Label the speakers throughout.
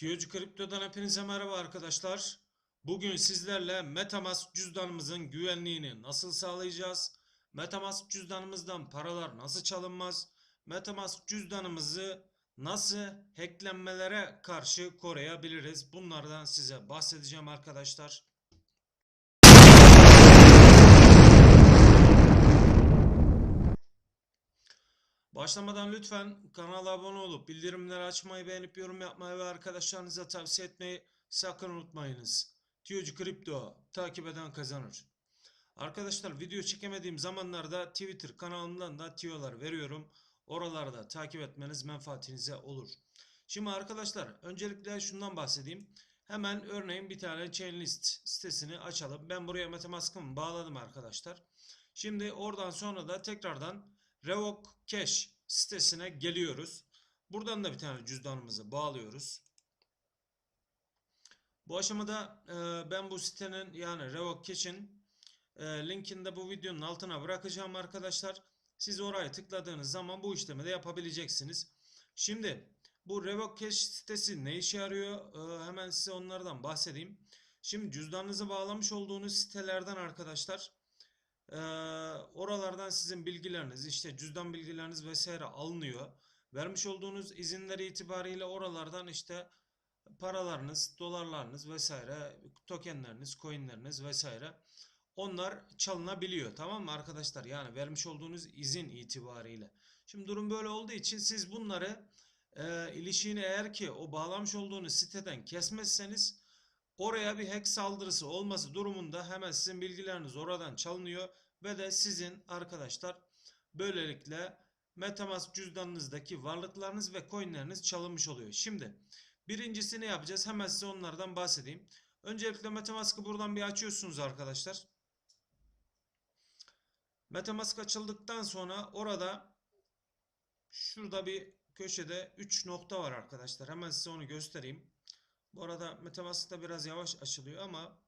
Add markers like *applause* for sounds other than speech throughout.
Speaker 1: Tiyocu Kripto'dan hepinize merhaba arkadaşlar. Bugün sizlerle Metamask cüzdanımızın güvenliğini nasıl sağlayacağız? Metamask cüzdanımızdan paralar nasıl çalınmaz? Metamask cüzdanımızı nasıl hacklenmelere karşı koruyabiliriz? Bunlardan size bahsedeceğim arkadaşlar. Başlamadan lütfen kanala abone olup bildirimleri açmayı, beğenip yorum yapmayı ve arkadaşlarınıza tavsiye etmeyi sakın unutmayınız. Tiyocu Kripto takip eden kazanır. Arkadaşlar video çekemediğim zamanlarda Twitter kanalımdan da tiyolar veriyorum. Oralarda takip etmeniz menfaatinize olur. Şimdi arkadaşlar öncelikle şundan bahsedeyim. Hemen örneğin bir tane Chainlist sitesini açalım. Ben buraya Metamask'ımı bağladım arkadaşlar. Şimdi oradan sonra da tekrardan Revoke Cash sitesine geliyoruz. Buradan da bir tane cüzdanımızı bağlıyoruz. Bu aşamada e, ben bu sitenin yani Cash'in e, linkini de bu videonun altına bırakacağım arkadaşlar. Siz oraya tıkladığınız zaman bu işlemi de yapabileceksiniz. Şimdi bu Revoke Cash sitesi ne işe yarıyor? E, hemen size onlardan bahsedeyim. Şimdi cüzdanınızı bağlamış olduğunuz sitelerden arkadaşlar ee, oralardan sizin bilgileriniz, işte cüzdan bilgileriniz vesaire alınıyor. Vermiş olduğunuz izinler itibariyle oralardan işte paralarınız, dolarlarınız vesaire, tokenleriniz, coinleriniz vesaire onlar çalınabiliyor. Tamam mı arkadaşlar? Yani vermiş olduğunuz izin itibariyle. Şimdi durum böyle olduğu için siz bunları e, ilişiğini eğer ki o bağlamış olduğunuz siteden kesmezseniz Oraya bir hack saldırısı olması durumunda hemen sizin bilgileriniz oradan çalınıyor ve de sizin arkadaşlar böylelikle Metamask cüzdanınızdaki varlıklarınız ve coinleriniz çalınmış oluyor. Şimdi birincisi ne yapacağız? Hemen size onlardan bahsedeyim. Öncelikle Metamask'ı buradan bir açıyorsunuz arkadaşlar. Metamask açıldıktan sonra orada şurada bir köşede 3 nokta var arkadaşlar. Hemen size onu göstereyim. Bu arada Metamask da biraz yavaş açılıyor ama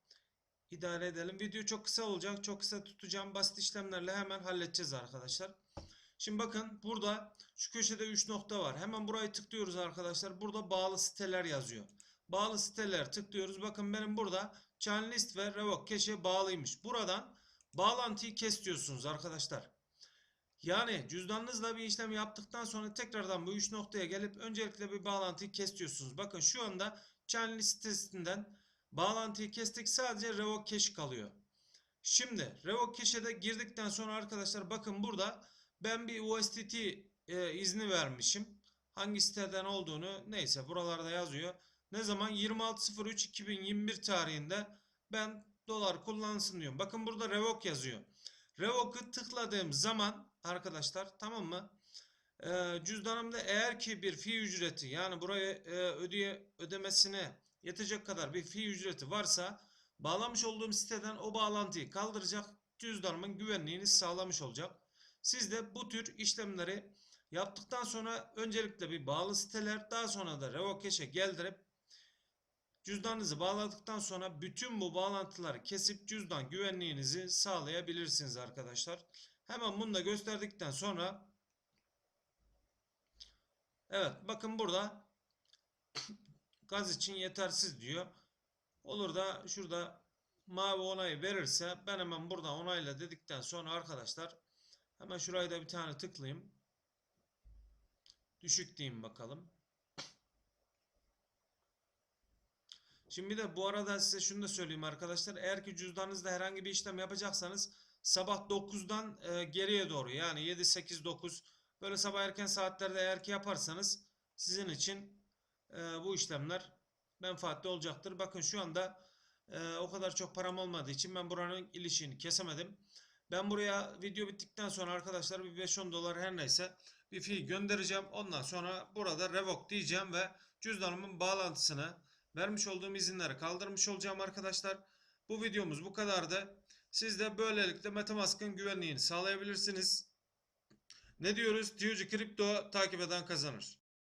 Speaker 1: idare edelim. Video çok kısa olacak. Çok kısa tutacağım. Basit işlemlerle hemen halledeceğiz arkadaşlar. Şimdi bakın burada şu köşede 3 nokta var. Hemen burayı tıklıyoruz arkadaşlar. Burada bağlı siteler yazıyor. Bağlı siteler tıklıyoruz. Bakın benim burada Chainlist ve Revoke Cache'e bağlıymış. Buradan bağlantıyı kes diyorsunuz arkadaşlar. Yani cüzdanınızla bir işlem yaptıktan sonra tekrardan bu 3 noktaya gelip öncelikle bir bağlantıyı kes diyorsunuz. Bakın şu anda Chainlist sitesinden bağlantıyı kestik. Sadece Revoke Cache kalıyor. Şimdi Revoke Cache'e de girdikten sonra arkadaşlar bakın burada ben bir USDT e, izni vermişim. Hangi siteden olduğunu neyse buralarda yazıyor. Ne zaman 26.03.2021 tarihinde ben dolar kullansın diyorum. Bakın burada Revoke yazıyor. Revoke'ı tıkladığım zaman arkadaşlar tamam mı? Ee, cüzdanımda eğer ki bir fi ücreti yani buraya e, ödeye ödemesine yetecek kadar bir fi ücreti varsa bağlamış olduğum siteden o bağlantıyı kaldıracak cüzdanımın güvenliğini sağlamış olacak. Siz de bu tür işlemleri yaptıktan sonra öncelikle bir bağlı siteler daha sonra da Revocache'e geldirip cüzdanınızı bağladıktan sonra bütün bu bağlantıları kesip cüzdan güvenliğinizi sağlayabilirsiniz arkadaşlar. Hemen bunu da gösterdikten sonra Evet bakın burada *coughs* gaz için yetersiz diyor. Olur da şurada mavi onayı verirse ben hemen burada onayla dedikten sonra arkadaşlar hemen şurayı da bir tane tıklayayım. Düşük diyeyim bakalım. Şimdi bir de bu arada size şunu da söyleyeyim arkadaşlar. Eğer ki cüzdanınızda herhangi bir işlem yapacaksanız sabah 9'dan e, geriye doğru yani 7, 8, 9 böyle sabah erken saatlerde eğer ki yaparsanız sizin için e, bu işlemler menfaatli olacaktır. Bakın şu anda e, o kadar çok param olmadığı için ben buranın ilişiğini kesemedim. Ben buraya video bittikten sonra arkadaşlar bir 5-10 dolar her neyse bir fee göndereceğim. Ondan sonra burada revoke diyeceğim ve cüzdanımın bağlantısını vermiş olduğum izinleri kaldırmış olacağım arkadaşlar. Bu videomuz bu kadardı. Siz de böylelikle Metamask'ın güvenliğini sağlayabilirsiniz. Ne diyoruz? Tiyocu Kripto takip eden kazanır.